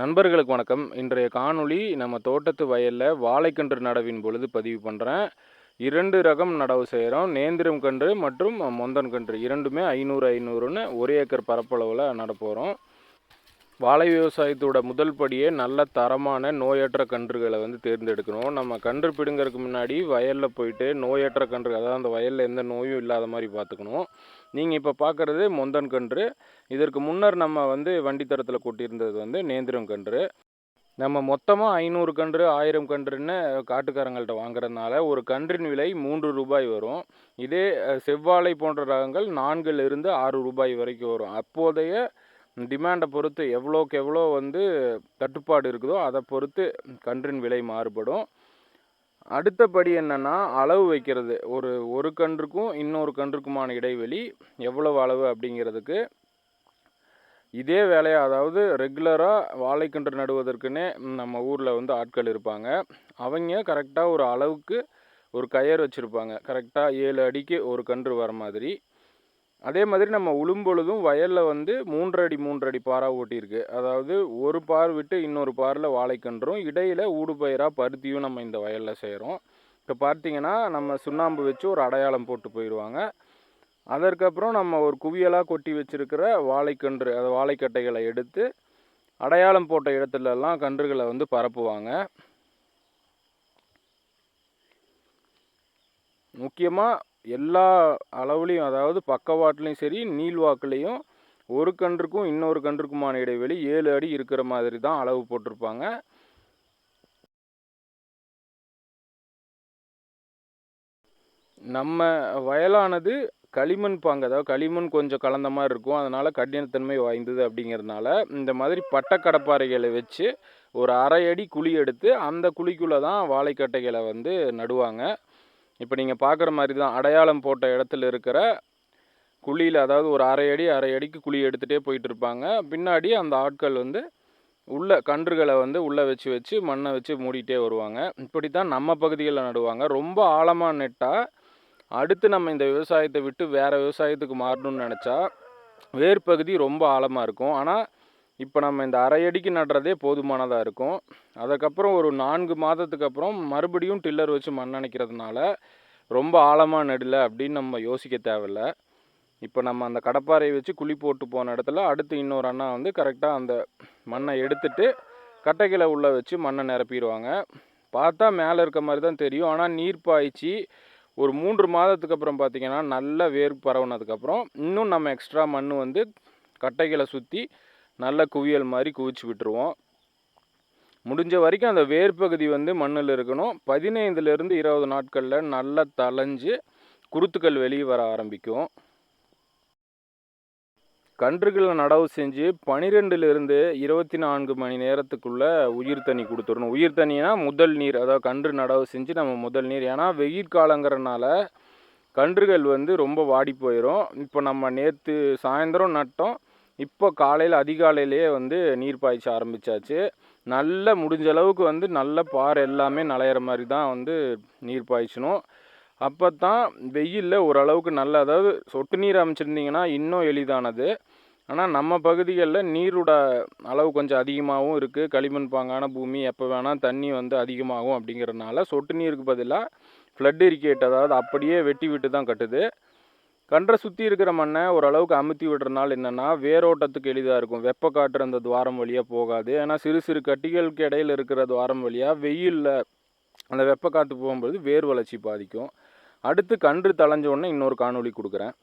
நண்பர்களுக்கு வணக்கம். இன்றைய காணொளி நம்ம தோட்டத்து வயலில் வாழைக்கன்று நடவின் பொழுது பதிவு பண்ணுறேன் இரண்டு ரகம் நடவு செய்கிறோம் நேந்திரம் கன்று மற்றும் மொந்தன் கன்று. இரண்டுமே ஐநூறு ஐநூறுன்னு ஒரு ஏக்கர் பரப்பளவில் நட போகிறோம் வாழை விவசாயத்தோட முதல் படியே நல்ல தரமான நோயற்ற கன்றுகளை வந்து தேர்ந்தெடுக்கணும். நம்ம கன்று பிடுங்கிறதுக்கு முன்னாடி வயலில் போயிட்டு நோயற்ற கன்று அதாவது அந்த வயலில் எந்த நோயும் இல்லாத மாதிரி பார்த்துக்கணும். நீங்கள் இப்போ பார்க்குறது மொந்தன் கன்று. இதற்கு முன்னர் நம்ம வந்து வண்டி தரத்தில் கூட்டியிருந்தது வந்து நேந்திரம் கன்று. நம்ம மொத்தமாக ஐநூறு கன்று ஆயிரம் கன்றுன்னு காட்டுக்காரங்கள்ட்ட வாங்குறதுனால ஒரு கன்றின் விலை மூன்று ரூபாய் வரும். இதே செவ்வாழை போன்ற ரகங்கள் நான்கிலிருந்து ஆறு ரூபாய் வரைக்கும் வரும். அப்போதைய டிமாண்டை பொறுத்து எவ்வளோக்கு எவ்வளோ வந்து தட்டுப்பாடு இருக்குதோ அதை பொறுத்து கன்றின் விலை மாறுபடும். அடுத்தபடி என்னன்னா அளவு வைக்கிறது. ஒரு ஒரு கன்றுக்கும் இன்னொரு கன்றுக்குமான இடைவெளி எவ்வளவு அளவு அப்படிங்கிறதுக்கு. இதே வேலையை அதாவது ரெகுலராக வாழைக்கன்று நடுவதற்குன்னே நம்ம ஊரில் வந்து ஆட்கள் இருப்பாங்க. அவங்க கரெக்டாக ஒரு அளவுக்கு ஒரு கயர் வச்சுருப்பாங்க. கரெக்டாக ஏழு அடிக்கு ஒரு கன்று வர மாதிரி. அதே மாதிரி நம்ம உழும்பொழுதும் வயலில் வந்து மூன்றடி மூன்றடி பாரா ஓட்டியிருக்கு. அதாவது ஒரு பார் விட்டு இன்னொரு பாரில் வாழைக்கன்றும் இடையில் ஊடுபயிராக பருத்தியும் நம்ம இந்த வயலில் செய்கிறோம் இப்போ பார்த்தீங்கன்னா நம்ம சுண்ணாம்பு வச்சு ஒரு அடையாளம் போட்டு போயிடுவாங்க. அதற்கப்புறம் நம்ம ஒரு குவியலாக கொட்டி வச்சுருக்கிற வாழைக்கன்று அது வாழைக்கட்டைகளை எடுத்து அடையாளம் போட்ட இடத்துலலாம் கன்றுகளை வந்து பரப்புவாங்க. முக்கியமாக எல்லா அளவுலேயும் அதாவது பக்கவாட்டுலேயும் சரி நீள்வாக்குலேயும் ஒரு கன்றுக்கும் இன்னொரு கன்றுக்குமான இடைவெளி ஏழு அடி இருக்கிற மாதிரி தான் அளவு போட்டிருப்பாங்க. நம்ம வயலானது களிமண் பாங்க அதாவது களிமண் கொஞ்சம் கலந்த மாதிரி இருக்கும். அதனால் கடினத்தன்மை வாய்ந்தது அப்படிங்கிறதுனால இந்த மாதிரி பட்டை கடப்பாறைகளை வச்சு ஒரு அரை அடி குழி எடுத்து அந்த குழிக்குள்ளே தான் வாழைக்கட்டைகளை வந்து நடுவாங்க. இப்போ நீங்கள் பார்க்குற மாதிரி தான் அடையாளம் போட்ட இடத்துல இருக்கிற குழியில் அதாவது ஒரு அரை அடி அரை அடிக்கு குழி எடுத்துகிட்டே போயிட்டு இருப்பாங்க. பின்னாடி அந்த ஆட்கள் வந்து உள்ள கன்றுகளை வந்து உள்ளே வச்சு வச்சு மண்ணை வச்சு மூடிட்டே வருவாங்க. இப்படி தான் நம்ம பகுதிகளில் நடுவாங்க. ரொம்ப ஆழமாக நெட்டால் அடுத்து நம்ம இந்த விவசாயத்தை விட்டு வேறு விவசாயத்துக்கு மாறணும்னு நினச்சா வேர் பகுதி ரொம்ப ஆழமாக இருக்கும். ஆனால் இப்போ நம்ம இந்த அரை அடிக்கு நடுறதே போதுமானதாக இருக்கும். அதுக்கப்புறம் ஒரு நான்கு மாதத்துக்கு அப்புறம் மறுபடியும் டில்லர் வச்சு மண் அணைக்கிறதுனால ரொம்ப ஆழமாக நடல அப்படின்னு நம்ம யோசிக்க தேவையில்ல. இப்போ நம்ம அந்த கடப்பாறையை வச்சு குழி போட்டு போன இடத்துல அடுத்து இன்னொரு அண்ணா வந்து கரெக்டாக அந்த மண்ணை எடுத்துட்டு கட்டைகளை உள்ளே வச்சு மண்ணை நிரப்பிடுவாங்க. பார்த்தா மேலே இருக்க மாதிரி தான் தெரியும். ஆனால் நீர் பாய்ச்சி ஒரு மூன்று மாதத்துக்கு அப்புறம் பார்த்தீங்கன்னா நல்ல வேர் பரவுனதுக்கப்புறம் இன்னும் நம்ம எக்ஸ்ட்ரா மண் வந்து கட்டைகளை சுற்றி நல்ல குவியல் மாதிரி குவிச்சு விட்டுருவோம். முடிஞ்ச வரைக்கும் அந்த வேர் பகுதி வந்து மண்ணில் இருக்கணும். பதினைந்துலேருந்து இருபது நாட்களில் நல்லா தளைஞ்சு குருத்துக்கள் வெளியே வர ஆரம்பிக்கும். கன்றுகளை நடவு செஞ்சு பனிரெண்டுலேருந்து இருபத்தி நான்கு மணி நேரத்துக்குள்ளே உயிர் தண்ணி கொடுத்துடணும். உயிர் தண்ணினா முதல் நீர் அதாவது கன்று நடவு செஞ்சு நம்ம முதல் நீர். ஏன்னா வெயில் காலங்கிறனால கன்றுகள் வந்து ரொம்ப வாடி போயிடும் இப்போ நம்ம நேற்று சாயந்தரம் நட்டோம். இப்போ காலையில் அதிகாலையிலேயே வந்து நீர் பாய்ச்ச ஆரம்பிச்சாச்சு. நல்ல முடிஞ்ச அளவுக்கு வந்து நல்ல பார் எல்லாமே நலையிற மாதிரி தான் வந்து நீர் பாய்ச்சணும். அப்போ தான் வெயிலில் ஓரளவுக்கு நல்ல அதாவது சொட்டு நீர் அமைச்சிருந்தீங்கன்னா இன்னும் எளிதானது. ஆனால் நம்ம பகுதிகளில் நீரோட அளவு கொஞ்சம் அதிகமாகவும் இருக்குது களிமண் பாங்கான பூமி எப்போ வேணால் தண்ணி வந்து அதிகமாகும் அப்படிங்கிறதுனால சொட்டு நீருக்கு பதிலாக ஃப்ளட் இரிகேட் அதாவது அப்படியே வெட்டி விட்டு தான் கட்டுது. கன்றை சுற்றி இருக்கிற மண்ணை ஓரளவுக்கு அமுத்தி விடுறதுனால என்னென்னா வேரோட்டத்துக்கு எளிதாக இருக்கும். வெப்ப காற்று அந்த துவாரம் வழியாக போகாது. ஏன்னா சிறு சிறு கட்டிகளுக்கு இடையில இருக்கிற துவாரம் வழியாக வெயிலில் அந்த வெப்ப காற்று போகும்போது வேர் வளர்ச்சி பாதிக்கும். அடுத்து கன்று தளைஞ்ச உடனே இன்னொரு காணொலி கொடுக்குறேன்.